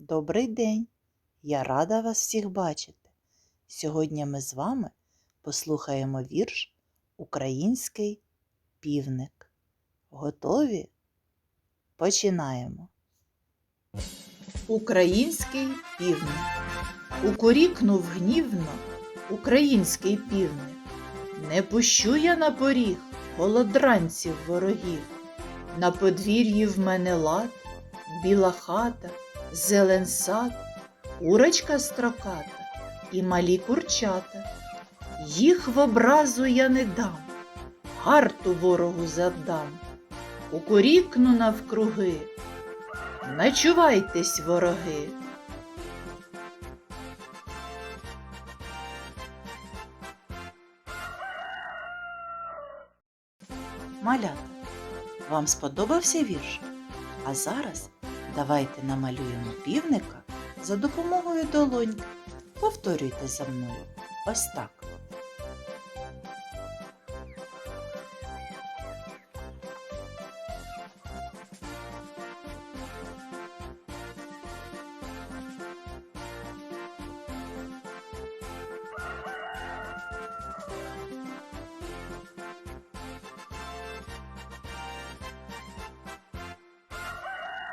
Добрий день! Я рада вас всіх бачити. Сьогодні ми з вами послухаємо вірш Український півник. Готові? Починаємо. Український півник. Укорікнув гнівно український півник. Не пущу я на поріг голодранців ворогів. На подвір'ї в мене лад, біла хата, зелен сад, курочка строката і малі курчата. Їх в образу я не дам, гарту ворогу завдам, укорікну навкруги. Начувайтесь, вороги. Малята, вам сподобався вірш? А зараз давайте намалюємо півника за допомогою долоньки. Повторюйте за мною. Ось так.